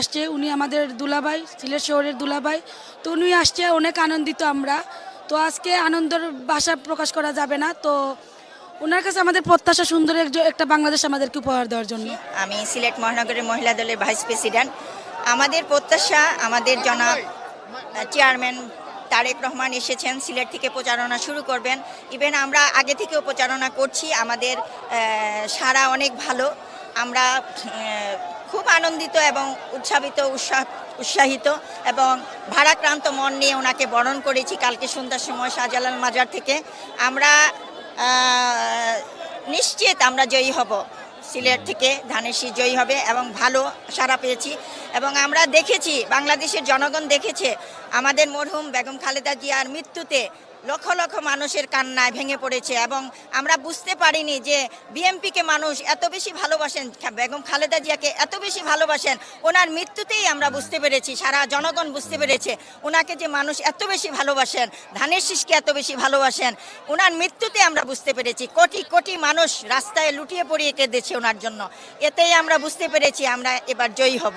আসছে, উনি আমাদের দুলাভাই, সিলেট শহরের দুলাভাই। তো উনি আসছে, অনেক আনন্দিত আমরা। তো আজকে আনন্দের ভাষা প্রকাশ করা যাবে না। তো ওনার কাছে আমাদের প্রত্যাশা সুন্দর একটা বাংলাদেশ আমাদেরকে উপহার দেওয়ার জন্য। আমি সিলেট মহানগরের মহিলা দলের ভাইস প্রেসিডেন্ট। আমাদের প্রত্যাশা, আমাদের জনাব চেয়ারম্যান তারেক রহমান এসেছেন, সিলেট থেকে প্রচারণা শুরু করবেন। ইভেন আমরা আগে থেকেও প্রচারণা করছি, আমাদের সারা অনেক ভালো। আমরা খুব আনন্দিত এবং উৎসাহিত, উৎসাহ, উৎসাহিত এবং ভারাক্রান্ত মন নিয়ে ওনাকে বরণ করেছি কালকে সন্ধ্যার সময় শাহজালাল মাজার থেকে। আমরা নিশ্চিত আমরা জয়ী হব। সিলেট থেকে ধানের শীষ জয়ী হবে এবং ভালো সারা পেয়েছি এবং আমরা দেখেছি, বাংলাদেশের জনগণ দেখেছে, আমাদের মরহুম বেগম খালেদা জিয়ার মৃত্যুতে লক্ষ লক্ষ মানুষের কান্নায় ভেঙে পড়েছে এবং আমরা বুঝতে পারিনি যে বিএমপিকে মানুষ এত বেশি ভালোবাসেন বেগম খালেদা জিয়াকে এত বেশি ভালোবাসেন, ওনার মৃত্যুতেই আমরা বুঝতে পেরেছি, সারা জনগণ বুঝতে পেরেছে, ওনাকে যে মানুষ এত বেশি ভালোবাসেন, ধানের শীষকে এত বেশি ভালোবাসেন, ওনার মৃত্যুতে আমরা বুঝতে পেরেছি, কোটি কোটি মানুষ রাস্তায় লুটিয়ে পড়িয়ে কেঁদেছে ওনার জন্য। এতেই আমরা বুঝতে পেরেছি আমরা এবার জয়ী হব।